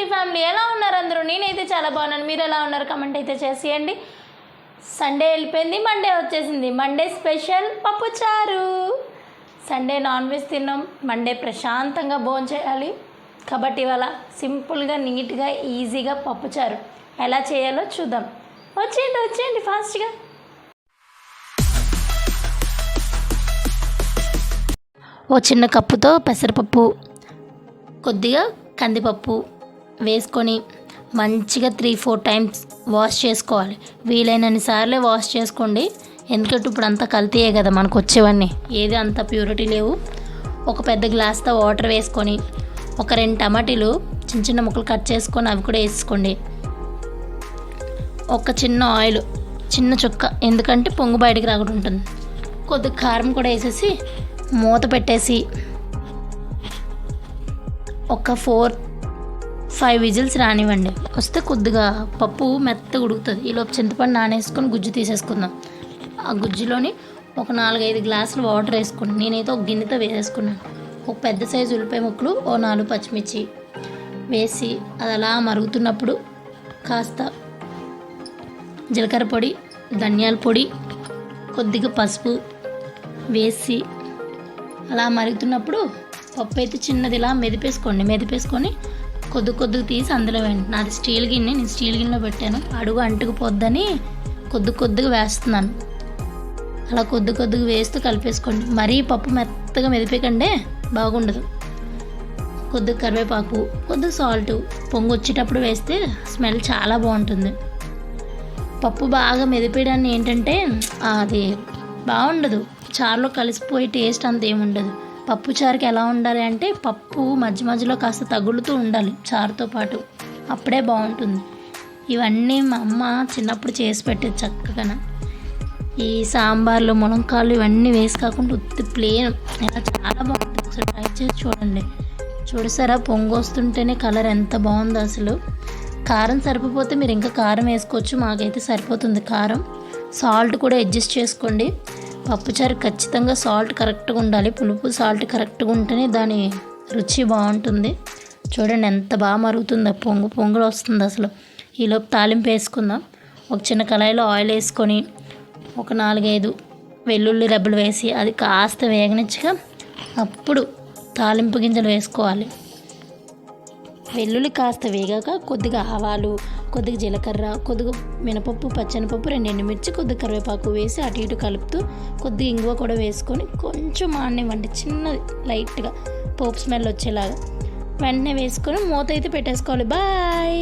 ఏంటి ఫ్యామిలీ ఎలా ఉన్నారు అందరూ? నేనైతే చాలా బాగున్నాను. మీరు ఎలా ఉన్నారు? కమెంట్ అయితే చేసేయండి. సండే వెళ్ళిపోయింది మండే వచ్చేసింది. మండే స్పెషల్ పప్పుచారు. సండే నాన్ వెజ్ తిన్నాం. మండే ప్రశాంతంగా భోజనం చేయాలి. కాబట్టి ఇవాళ సింపుల్గా నీట్గా ఈజీగా పప్పుచారు. ఎలా చేయాలో చూద్దాం. వచ్చేయండి వచ్చేయండి ఫాస్ట్గా. ఓ చిన్న కప్పుతో పెసరపప్పు కొద్దిగా కందిపప్పు వేసుకొని మంచిగా త్రీ ఫోర్ టైమ్స్ వాష్ చేసుకోవాలి. వీలైనన్ని సార్లే వాష్ చేసుకోండి. ఎందుకంటే ఇప్పుడు అంతా కల్తీయే కదా మనకు వచ్చేవన్నీ. ఏది అంత ప్యూరిటీ లేవు. ఒక పెద్ద గ్లాస్తో వాటర్ వేసుకొని ఒక రెండు టమాటీలు చిన్న చిన్న ముక్కలు కట్ చేసుకొని అవి కూడా వేసుకోండి. ఒక చిన్న ఆయిల్ చిన్న చుక్క. ఎందుకంటే పొంగు బయటికి రాకుండా ఉంటుంది. కొద్దిగా కారం కూడా వేసేసి మూత పెట్టేసి ఒక ఫోర్ ఫైవ్ విజిల్స్ రానివ్వండి. వస్తే కొద్దిగా పప్పు మెత్తగా ఉడుకుతుంది. ఈలోపు చింతపండు నానేసుకొని గుజ్జు తీసేసుకుందాం. ఆ గుజ్జులోని ఒక నాలుగైదు గ్లాసులు వాటర్ వేసుకుని నేనైతే ఒక గిన్నెతో వేసేసుకున్నాను. ఒక పెద్ద సైజు ఉల్లిపాయ ముక్కలు ఓ నాలుగు పచ్చిమిర్చి వేసి అది అలా మరుగుతున్నప్పుడు కాస్త జీలకర్ర పొడి ధనియాల పొడి కొద్దిగా పసుపు వేసి అలా మరుగుతున్నప్పుడు పప్పు అయితే చిన్నది ఇలా మెదిపేసుకోండి. మెదిపేసుకొని కొద్ది కొద్దిగా తీసి అందులో వేయండి. నాది స్టీల్ గిన్నె నేను స్టీల్ గిన్నెలో పెట్టాను. అడుగు అంటుకుపోద్దని కొద్ది కొద్దిగా వేస్తున్నాను. అలా కొద్ది కొద్దిగా వేస్తూ కలిపేసుకోండి. మరీ పప్పు మెత్తగా మెదిపేకండే బాగుండదు. కొద్దిగా కరివేపాకు కొద్దిగా సాల్ట్ పొంగు వచ్చేటప్పుడు వేస్తే స్మెల్ చాలా బాగుంటుంది. పప్పు బాగా మెదిపేయడాన్ని ఏంటంటే అది బాగుండదు. చారులో కలిసిపోయి టేస్ట్ అంత ఏముండదు. పప్పు చారుకి ఎలా ఉండాలి అంటే పప్పు మధ్య మధ్యలో కాస్త తగులుతూ ఉండాలి చారుతో పాటు. అప్పుడే బాగుంటుంది. ఇవన్నీ మా అమ్మ చిన్నప్పుడు చేసి పెట్టేది చక్కగా. ఈ సాంబార్లు మునక్కాయలు ఇవన్నీ వేసి కాకుండా ఉత్తి ప్లేన్ ఇలా చాలా బాగుంటుంది. ఒకసారి ట్రై చేసి చూడండి. చూడసారా? పొంగు వస్తుంటేనే కలర్ ఎంత బాగుందో అసలు. కారం సరిపోతే మీరు ఇంకా కారం వేసుకోవచ్చు. మాకైతే సరిపోతుంది కారం. సాల్ట్ కూడా అడ్జస్ట్ చేసుకోండి. పప్పుచారు ఖచ్చితంగా సాల్ట్ కరెక్ట్గా ఉండాలి. పులుపు సాల్ట్ కరెక్ట్గా ఉంటేనే దాని రుచి బాగుంటుంది. చూడండి ఎంత బాగా మరుగుతుందో పొంగు పొంగులు వస్తుంది అసలు. ఈలోపు తాలింపు వేసుకుందాం. ఒక చిన్న కళాయిలో ఆయిల్ వేసుకొని ఒక నాలుగైదు వెల్లుల్లి రెబ్బలు వేసి అది కాస్త వేగనిచ్చగా అప్పుడు తాలింపు గింజలు వేసుకోవాలి. వెల్లుల్లి కాస్త వేగాక కొద్దిగా ఆవాలు కొద్దిగా జీలకర్ర కొద్దిగా మినపప్పు పచ్చనిపప్పు రెండు ఎండుమిర్చి కొద్దిగా కరివేపాకు వేసి అటు ఇటు కలుపుతూ కొద్దిగా ఇంగువ కూడా వేసుకొని కొంచెం ఆనివ్వండి చిన్నది లైట్గా పోపు స్మెల్ వచ్చేలాగా. వెంటనే వేసుకొని మూత అయితే పెట్టేసుకోవాలి. బాయ్!